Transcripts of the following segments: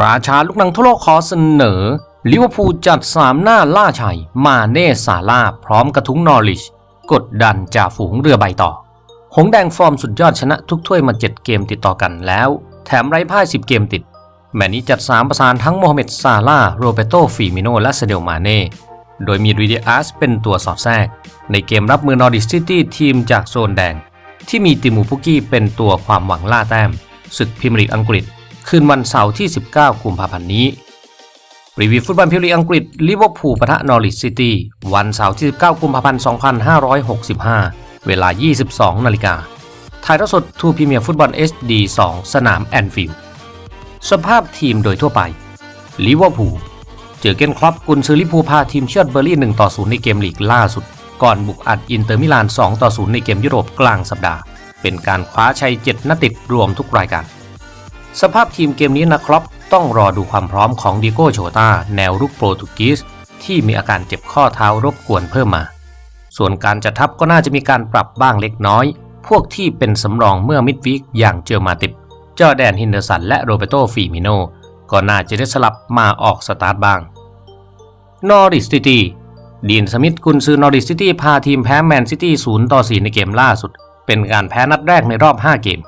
ราชาลูกหนังทั่วโลกขอเสนอ ลิเวอร์พูลจัดสามหน้าล่าชัย มาเน่ซาลาพร้อมกระทุ้งนอริช กดดันจ่าฝูงเรือใบต่อ หงแดงฟอร์มสุดยอดชนะทุกถ้วยมา 7 เกมติดต่อกันแล้ว แถมไร้พ่าย 10 เกมติด แมตช์นี้จัด3ประสานทั้งโมฮัมเหม็ดซาลาโรเบโตฟิมิโน และเซเดลมาเน่โดยมีรูดิอาสเป็นตัวสอดแทรก ในเกมรับมือนอริสซิตี้ทีมจากโซนแดง ที่มีติมูพุกี้เป็นตัวความหวังล่าแต้มศึกพรีเมียร์ลีกอังกฤษ คืนวันเสาร์ที่ 19 กุมภาพันธ์นี้ รีวิวฟุตบอลพรีเมียร์ลีอังกฤษลิเวอร์พูลปะทะนอริสซิตี้วันเสาร์ที่ 19 กุมภาพันธ์ 2565 เวลา 22 นาฬิกาถ่ายทอดสดทูพรีเมียร์ฟุตบอล HD 2 สนามแอนฟิลด์สภาพทีมโดยทั่วไปลิเวอร์พูลเจอเกนครอปกุนซือลิพูพาทีมเชือดเบอร์ลี่1ต่อ0ในเกมลีกล่าสุด ก่อนบุกอัดอินเตอร์มิลาน2ต่อ0ในเกมยุโรปกลางสัปดาห์ เป็นการคว้าชัย 7นัดติดรวมทุกรายการ สภาพทีมเกมนี้นะครับต้องรอดูความพร้อมของดิโก้โชตาแนวรุกโปรตุกีสที่มีอาการเจ็บข้อเท้ารบกวนเพิ่มมา ส่วนการจัดทัพก็น่าจะมีการปรับบ้างเล็กน้อย พวกที่เป็นสำรองเมื่อมิดวิกอย่างเจอมาติบจอแดนฮินเดอร์สันและโรเบโตฟีมิโนก็น่าจะได้สลับมาออกสตาร์ทบ้าง นอริสซิตี้ดีนสมิธกุนซือนอริสซิตี้พาทีมแพ้แมนซิตี้ 0 ต่อ 4 ในเกมล่าสุด เป็นการแพ้นัดแรกในรอบ 5 เกม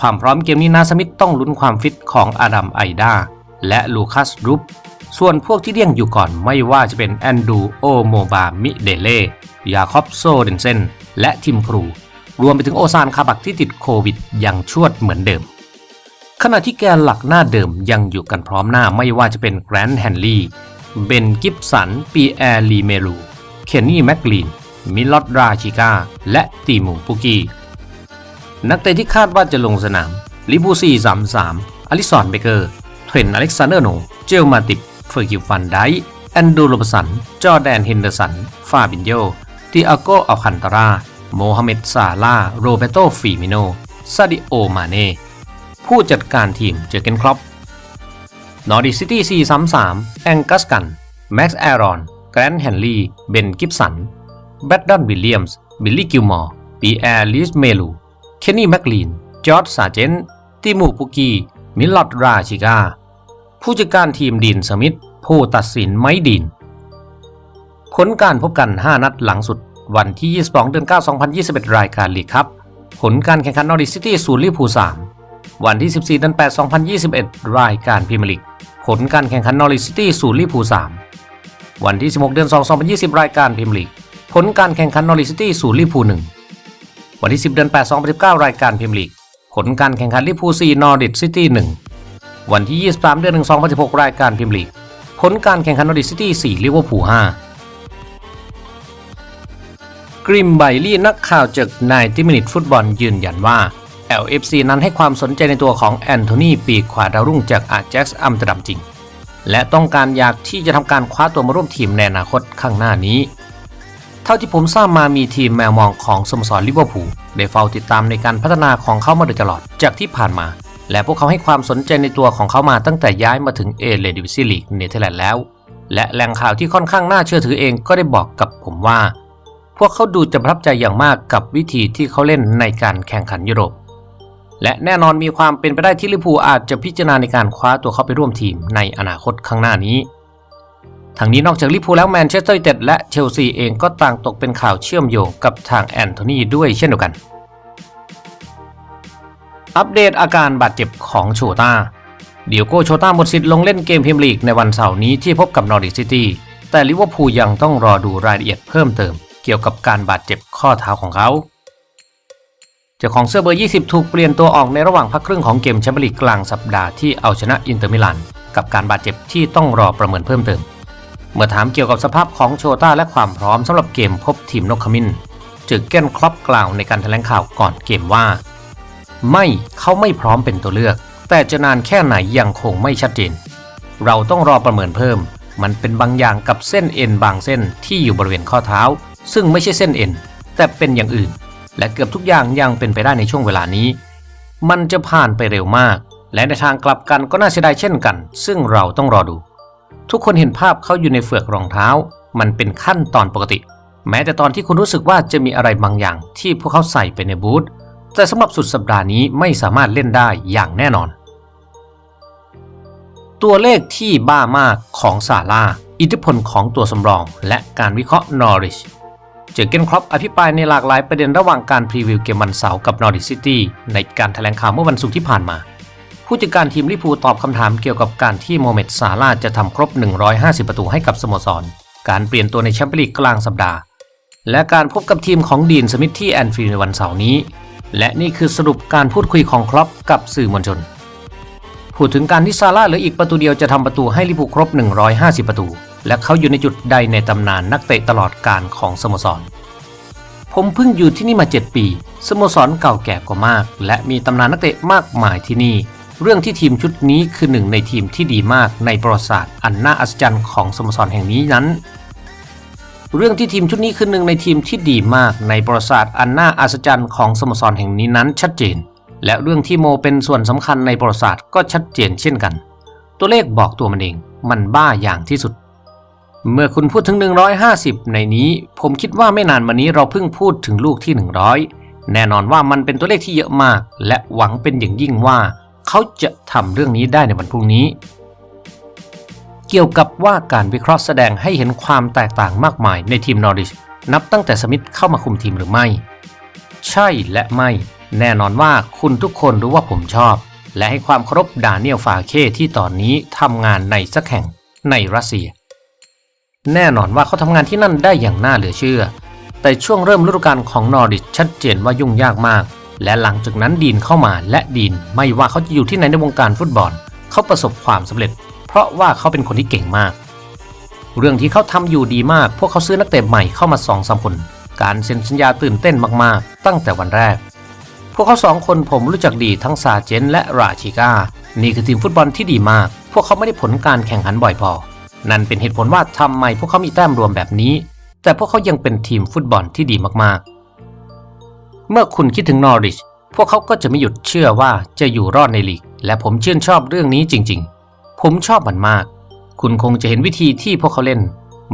ความพร้อมเกมนี้นาสมิธต้องลุ้นความฟิตของอาดัมไอดาและลูคัสรูปส่วนพวกที่เลี่ยงอยู่ก่อนไม่ว่าจะเป็นแอนดูโอโมบามิเดเล่ยาคอบโซเดนเซนและทิมครู รวมไปถึงโอซานคาบักที่ติดโควิดยังชวดเหมือนเดิม ขณะที่แกนหลักหน้าเดิมยังอยู่กันพร้อมหน้าไม่ว่าจะเป็นแกรนด์แฮนลีย์เบนกิฟสันปีแอร์ลีเมลูเคนนี่แมกลีนมิลลอดราชิกาและตีมูปุกี นักเตะที่คาดว่าจะลงสนาม ลิบูซี33อลิสอนเบเกอร์ เทรนอเล็กซานเดอร์โน เจลมาติบเฟอร์กิวฟันไดแอนดูโรบสัน จอแดนเฮนเดอร์สัน ฟาบินโยติอาโกอัลคันตาราโมฮัมเหม็ดซาลา โรเบโตฟิมิโน ซาดิโอ มาเน่ ผู้จัดการทีมเจอเกนครอปนอร์ดิซิตี้ 433 แองกัสกัน แม็กซ์แอรอน แกรนด์แฮนลีย์ เบน กิฟสัน แบดดอน วิลเลียมส์ บิลลี่ กิลมอร์ ปีแอร์ ลิส เมลู เคนนี่แมคลีนจอร์จซาเจนติมูปุกี มิลลอดราชิกา ผู้จัดการทีมดินสมิธ ผู้ตัดสินไม้ดิน ผลการพบกัน 5 นัดหลังสุด วันที่ 22 เดือน 9 2021 รายการลีกครับ ผลการแข่งขันนอริสซิตี้ศูนย์ลิพูล3วันที่ 14 เดือน 8 2021 รายการพรีเมียร์ลีก ผลการแข่งขันนอริสซิตี้ศูนย์ลิพูล3วันที่ 16 เดือน 2 2020 รายการพรีเมียร์ลีก ผลการแข่งขันนอริสซิตี้ศูนย์ลิเวอร์พูล1 วันที่ 10 เดือน 8 2019 รายการพรีเมียร์ลีก ผลการแข่งขันลิเวอร์พูล4นอร์ดิสซิตี้1วันที่ 23 เดือน 1 2016 รายการพรีเมียร์ลีก ผลการแข่งขันนอร์ดิสซิตี้4ลิเวอร์พูล5กริมไบลี่นักข่าวจากนายติมินิตฟุตบอลยืนยันว่า LFC นั้นให้ความสนใจในตัวของแอนโทนีปีกขวาดาวรุ่งจากอาแจ็กซ์อัมสเตอร์ดัมจริง และต้องการอยากที่จะทำการคว้าตัวมาร่วมทีมในอนาคตข้างหน้านี้ เท่าที่ผมทราบมามีทีมแมวมองของสโมสรลิเวอร์พูลได้เฝ้าติดตามในการพัฒนาของเขามาโดยตลอดจากที่ผ่านมา และพวกเขาให้ความสนใจในตัวของเขามาตั้งแต่ย้ายมาถึงเอเลดิวิซีลีกเนเธอร์แลนด์แล้ว และแหล่งข่าวที่ค่อนข้างน่าเชื่อถือเองก็ได้บอกกับผมว่า พวกเขาดูจะประทับใจอย่างมากกับวิธีที่เขาเล่นในการแข่งขันยุโรป และแน่นอนมีความเป็นไปได้ที่ลิเวอร์พูลอาจจะพิจารณาในการคว้าตัวเขาไปร่วมทีมในอนาคตข้างหน้านี้ ทั้งนี้นอกจากลิพูแล้วแมนเชสเตอร์ยูไนเต็ดและเชลซีเองก็ต่างตกเป็นข่าวเชื่อมโยงกับทางแอนโทนีด้วยเช่นเดียวกัน อัปเดตอาการบาดเจ็บของโชต้าเดียโก้โชต้าหมดสิทธิ์ลงเล่นเกมพรีเมียร์ลีกในวันเสาร์นี้ที่พบกับนอริสซิตี้แต่ลิเวอร์พูลยังต้องรอดูรายละเอียดเพิ่มเติม เกี่ยวกับการบาดเจ็บข้อเท้าของเขาเจ้าของเสื้อเบอร์ 20 ถูกเปลี่ยนตัวออกในระหว่างพักครึ่งของเกมแชมเปี้ยนลีกกลางสัปดาห์ที่เอาชนะอินเตอร์มิลานกับการบาดเจ็บที่ต้องรอประเมินเพิ่มเติม เมื่อถามเกี่ยวกับสภาพของโชต้าและความพร้อมสำหรับเกมพบทีมนกขมิ้นจึกเก้นครอปกล่าวในการแถลงข่าวก่อนเกมว่า ไม่เขาไม่พร้อมเป็นตัวเลือก แต่จะนานแค่ไหนยังคงไม่ชัดเจน เราต้องรอประเมินเพิ่ม มันเป็นบางอย่างกับเส้นเอ็นบางเส้นที่อยู่บริเวณข้อเท้า ซึ่งไม่ใช่เส้นเอ็นแต่เป็นอย่างอื่น และเกือบทุกอย่างยังเป็นไปได้ในช่วงเวลานี้ มันจะผ่านไปเร็วมาก และในทางกลับกันก็น่าเสียดายเช่นกัน ซึ่งเราต้องรอดู ทุกคนเห็นภาพเขาอยู่ในเฟือกรองเท้า มันเป็นขั้นตอนปกติ แม้แต่ตอนที่คุณรู้สึกว่าจะมีอะไรบางอย่างที่พวกเขาใส่ไปในบูธแต่สำหรับสุดสัปดาห์นี้ไม่สามารถเล่นได้อย่างแน่นอน ตัวเลขที่บ้ามากของซาร่าอิทธิพลของตัวสำรอง และการวิเคราะห์นอริชเจอเกนครอปอภิปรายในหลากหลายประเด็นระหว่างการพรีวิวเกมวันเสาร์กับนอริชซิตี้ในการแถลงข่าวเมื่อวันศุกร์ที่ผ่านมา ผู้จัดการทีมลิพูตอบคำถามเกี่ยวกับการที่โมเมดซาร่าจะทำครบ 150 ประตูให้กับสโมสร การเปลี่ยนตัวในแชมเปี้ยนลีกกลางสัปดาห์ และการพบกับทีมของดีนสมิธที่แอนฟิลด์ในวันเสาร์นี้ และนี่คือสรุปการพูดคุยของครอปกับสื่อมวลชน พูดถึงการที่ซาร่าเหลืออีกประตูเดียวจะทำประตูให้ลิเวอร์พูครบ 150 ประตู และเขาอยู่ในจุดใดในตำนานนักเตะตลอดการของสโมสรผมเพิ่งอยู่ที่นี่มา 7 ปี สโมสรเก่าแก่กว่ามาก และมีตำนานนักเตะมากมายที่นี่ เรื่องที่ทีมชุดนี้คือหนึ่งในทีมที่ดีมากในประวัติศาสตร์อันน่าอัศจรรย์ของสโมสรแห่งนี้นั้น เรื่องที่ทีมชุดนี้คือหนึ่งในทีมที่ดีมากในประวัติศาสตร์อันน่าอัศจรรย์ของสโมสรแห่งนี้นั้นชัดเจน และเรื่องที่โมเป็นส่วนสำคัญในประวัติศาสตร์ก็ชัดเจนเช่นกัน ตัวเลขบอกตัวมันเอง มันบ้าอย่างที่สุด เมื่อคุณพูดถึง 150 ในนี้ ผมคิดว่าไม่นานมานี้เราเพิ่งพูดถึงลูกที่ 100 แน่นอนว่ามันเป็นตัวเลขที่เยอะมาก และหวังเป็นอย่างยิ่งว่า เขาจะทำเรื่องนี้ได้ในวันพรุ่งนี้ เกี่ยวกับว่าการวิเคราะห์แสดงให้เห็นความแตกต่างมากมายในทีมนอริชนับตั้งแต่สมิธเข้ามาคุมทีมหรือไม่ ใช่และไม่ แน่นอนว่าคุณทุกคนรู้ว่าผมชอบ และให้ความเคารพดาเนียลฟาเคที่ตอนนี้ทำงานในสักแห่งในรัสเซีย แน่นอนว่าเขาทำงานที่นั่นได้อย่างน่าเหลือเชื่อ แต่ช่วงเริ่มฤดูกาลของนอริชชัดเจนว่ายุ่งยากมาก และหลังจากนั้นดีนเข้ามาและดีนไม่ว่าเขาจะอยู่ที่ไหนในวงการฟุตบอล เขาประสบความสำเร็จ เพราะว่าเขาเป็นคนที่เก่งมาก เรื่องที่เขาทำอยู่ดีมาก พวกเขาซื้อนักเตะใหม่เข้ามาสองสามคน การเซ็นสัญญาตื่นเต้นมากๆ ตั้งแต่วันแรก พวกเขาสองคนผมรู้จักดีทั้งซาเจนและราชิก้า นี่คือทีมฟุตบอลที่ดีมาก พวกเขาไม่ได้ผลการแข่งขันบ่อยพอ นั่นเป็นเหตุผลว่าทำไมพวกเขามีแต้มรวมแบบนี้ แต่พวกเขายังเป็นทีมฟุตบอลที่ดีมากๆ เมื่อคุณคิดถึงนอริชพวกเขาก็จะไม่หยุดเชื่อว่าจะอยู่รอดในลีก และผมชื่นชอบเรื่องนี้จริงๆ ผมชอบมันมาก คุณคงจะเห็นวิธีที่พวกเขาเล่น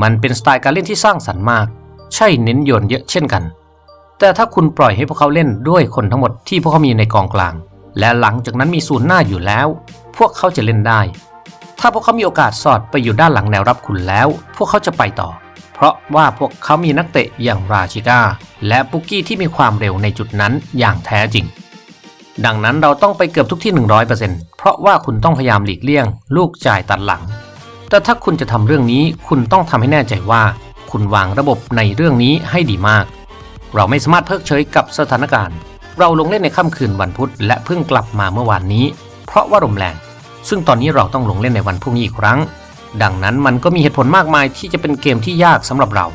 มันเป็นสไตล์การเล่นที่สร้างสรรค์มาก ใช่เน้นโยนเยอะเช่นกัน แต่ถ้าคุณปล่อยให้พวกเขาเล่นด้วยคนทั้งหมดที่พวกเขามีในกองกลาง และหลังจากนั้นมีศูนย์หน้าอยู่แล้ว พวกเขาจะเล่นได้ ถ้าพวกเขามีโอกาสสอดไปอยู่ด้านหลังแนวรับคุณแล้ว พวกเขาจะไปต่อ เพราะว่าพวกเขามีนักเตะอย่างราชิก้าและปุกกี้ที่มีความเร็วในจุดนั้นอย่างแท้จริง ดังนั้นเราต้องไปเกือบทุกที่ 100%เพราะว่าคุณต้องพยายามหลีกเลี่ยง ลูกจ่ายตัดหลัง แต่ถ้าคุณจะทำเรื่องนี้คุณต้องทำให้แน่ใจว่า คุณวางระบบในเรื่องนี้ให้ดีมาก เราไม่สามารถเพิกเฉยกับสถานการณ์ เราลงเล่นในค่ำคืนวันพุธและเพิ่งกลับมาเมื่อวานนี้ เพราะว่าลมแรงซึ่งตอนนี้เราต้องลงเล่นในวันพรุ่งนี้อีกครั้ง ดังนั้นมันก็มีเหตุผลมากมายที่จะเป็นเกมที่ยากสำหรับเรา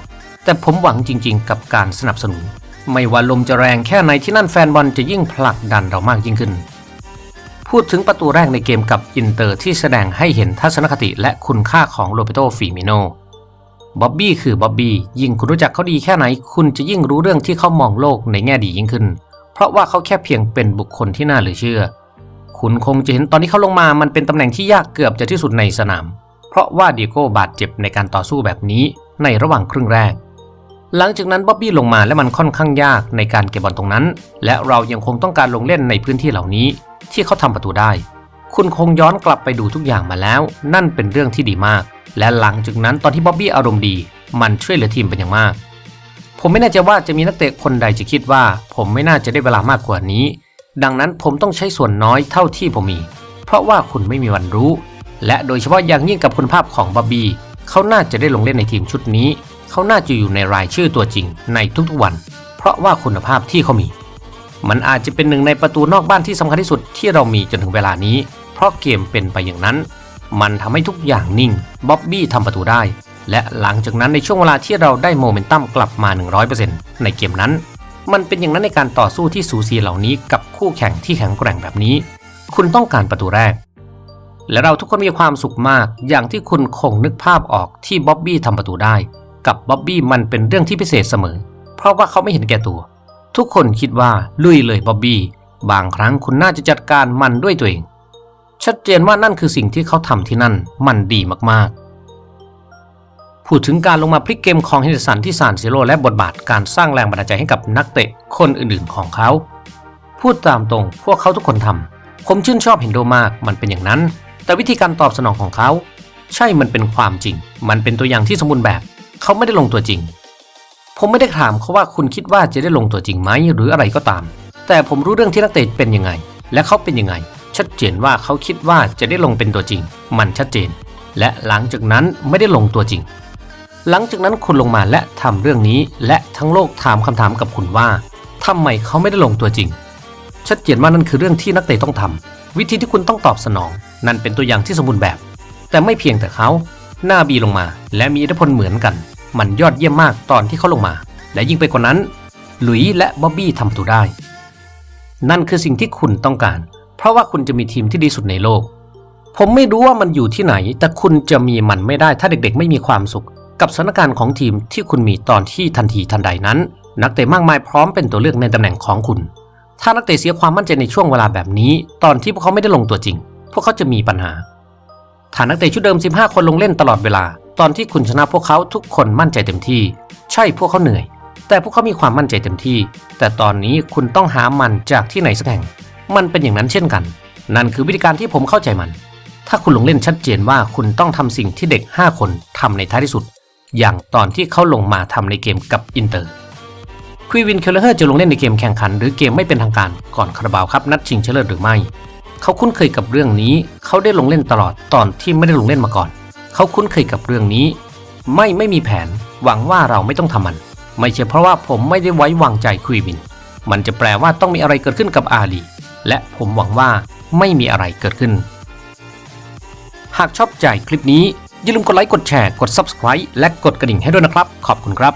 แต่ผมหวังจริงๆ กับการสนับสนุน ไม่ว่าลมจะแรงแค่ไหนที่นั่นแฟนบอลจะยิ่งผลักดันเรามากยิ่งขึ้น พูดถึงประตูแรกในเกมกับอินเตอร์ที่แสดงให้เห็นทัศนคติและคุณค่าของโรเบโตฟิมิโนบ๊อบบี้คือบ๊อบบี้ยิ่งคุณรู้จักเขาดีแค่ไหน คุณจะยิ่งรู้เรื่องที่เขามองโลกในแง่ดียิ่งขึ้น เพราะว่าเขาแค่เพียงเป็นบุคคลที่น่าเหลือเชื่อ คุณคงจะเห็นตอนที่เขาลงมามันเป็นตำแหน่งที่ยากเกือบจะที่สุดในสนาม เพราะว่าเดียโก้บาดเจ็บในการต่อสู้แบบนี้ในระหว่างครึ่งแรก หลังจากนั้นบ๊อบบี้ลงมาและมันค่อนข้างยากในการเก็บบอลตรงนั้น และเรายังคงต้องการลงเล่นในพื้นที่เหล่านี้ที่เขาทำประตูได้ คุณคงย้อนกลับไปดูทุกอย่างมาแล้ว นั่นเป็นเรื่องที่ดีมาก และหลังจากนั้นตอนที่บ๊อบบี้อารมณ์ดี มันช่วยเหลือทีมเป็นอย่างมาก ผมไม่แน่ใจว่าจะมีนักเตะคนใดจะคิดว่า ผมไม่น่าจะได้เวลามากกว่านี้ ดังนั้นผมต้องใช้ส่วนน้อยเท่าที่ผมมี เพราะว่าคุณไม่มีวันรู้ และโดยเฉพาะอย่างยิ่งกับคุณภาพของบ๊อบบี้เขาน่าจะได้ลงเล่นในทีมชุดนี้ เขาน่าจะอยู่ในรายชื่อตัวจริงในทุกๆวัน เพราะว่าคุณภาพที่เขามี มันอาจจะเป็นหนึ่งในประตูนอกบ้านที่สำคัญที่สุดที่เรามีจนถึงเวลานี้ เพราะเกมเป็นไปอย่างนั้น มันทำให้ทุกอย่างนิ่งบ๊อบบี้ทำประตูได้ และหลังจากนั้นในช่วงเวลาที่เราได้โมเมนตัมกลับมา 100%ในเกมนั้น มันเป็นอย่างนั้นในการต่อสู้ที่สูสีเหล่านี้กับคู่แข่งที่แข็งแกร่งแบบนี้ คุณต้องการประตูแรก และเราทุกคนมีความสุขมากอย่างที่คุณคงนึกภาพออกที่บ๊อบบี้ทำประตูได้ กับบ๊อบบี้มันเป็นเรื่องที่พิเศษเสมอ เพราะว่าเขาไม่เห็นแก่ตัว ทุกคนคิดว่าลุยเลยบ๊อบบี้บางครั้งคุณน่าจะจัดการมันด้วยตัวเอง ชัดเจนว่านั่นคือสิ่งที่เขาทำที่นั่นมันดีมากๆ พูดถึงการลงมาพลิกเกมของเฮนเดอร์สันที่ซานซิโรและบทบาทการสร้างแรงบันดาลใจให้กับนักเตะคนอื่นๆของเขา พูดตามตรงพวกเขาทุกคนทำผมชื่นชอบเฮนโดมากมันเป็นอย่างนั้น แต่วิธีการตอบสนองของเขา ใช่มันเป็นความจริง มันเป็นตัวอย่างที่สมบูรณ์แบบ เขาไม่ได้ลงตัวจริง ผมไม่ได้ถามเขาว่าคุณคิดว่าจะได้ลงตัวจริงไหมหรืออะไรก็ตาม แต่ผมรู้เรื่องที่นักเตะเป็นยังไง และเขาเป็นยังไง ชัดเจนว่าเขาคิดว่าจะได้ลงเป็นตัวจริง มันชัดเจน และหลังจากนั้นไม่ได้ลงตัวจริง หลังจากนั้นคุณลงมาและทำเรื่องนี้ และทั้งโลกถามคำถามกับคุณว่าทำไมเขาไม่ได้ลงตัวจริง ชัดเจนว่านั่นคือเรื่องที่นักเตะต้องทำวิธีที่คุณต้องตอบสนอง นั่นเป็นตัวอย่างที่สมบูรณ์แบบ แต่ไม่เพียงแต่เขาหน้าบีลงมา และมีอิทธิพลเหมือนกัน มันยอดเยี่ยมมากตอนที่เขาลงมา และยิ่งไปกว่านั้น หลุยส์และบ๊อบบี้ทำตัวได้ นั่นคือสิ่งที่คุณต้องการ เพราะว่าคุณจะมีทีมที่ดีสุดในโลก ผมไม่รู้ว่ามันอยู่ที่ไหน แต่คุณจะมีมันไม่ได้ถ้าเด็กๆ ไม่มีความสุข กับสถานการณ์ของทีมที่คุณมีตอนที่ทันทีทันใดนั้น นักเตะมากมายพร้อมเป็นตัวเลือกในตำแหน่งของคุณ ถ้านักเตะเสียความมั่นใจในช่วงเวลาแบบนี้ ตอนที่พวกเขาไม่ได้ลงตัวจริง พวกเขาจะมีปัญหาถ้านนักเตะชุดเดิม 15 คนลงเล่นตลอดเวลา ตอนที่คุณชนะพวกเขาทุกคนมั่นใจเต็มที่ ใช่พวกเขาเหนื่อย แต่พวกเขามีความมั่นใจเต็มที่ แต่ตอนนี้คุณต้องหามันจากที่ไหนสักแห่ง มันเป็นอย่างนั้นเช่นกัน นั่นคือวิธีการที่ผมเข้าใจมัน ถ้าคุณลงเล่นชัดเจนว่าคุณต้องทำสิ่งที่เด็ก 5 คนทำในท้ายที่สุด อย่างตอนที่เขาลงมาทำในเกมกับอินเตอร์ควีวินเคลเลอร์จะลงเล่นในเกมแข่งขัน หรือเกมไม่เป็นทางการก่อนคาราบาวครับนัดชิงชนะเลิศหรือไม่ เขาคุ้นเคยกับเรื่องนี้ เขาได้ลงเล่นตลอดตอนที่ไม่ได้ลงเล่นมาก่อน เขาคุ้นเคยกับเรื่องนี้ ไม่ไม่มีแผน หวังว่าเราไม่ต้องทำมัน ไม่ใช่เพราะว่าผมไม่ได้ไว้วางใจควีวิน มันจะแปลว่าต้องมีอะไรเกิดขึ้นกับอาลี และผมหวังว่าไม่มีอะไรเกิดขึ้น หากชอบใจคลิปนี้อย่าลืมกดไลค์กดแชร์กด Subscribe และกดกระดิ่งให้ด้วยนะครับ ขอบคุณครับ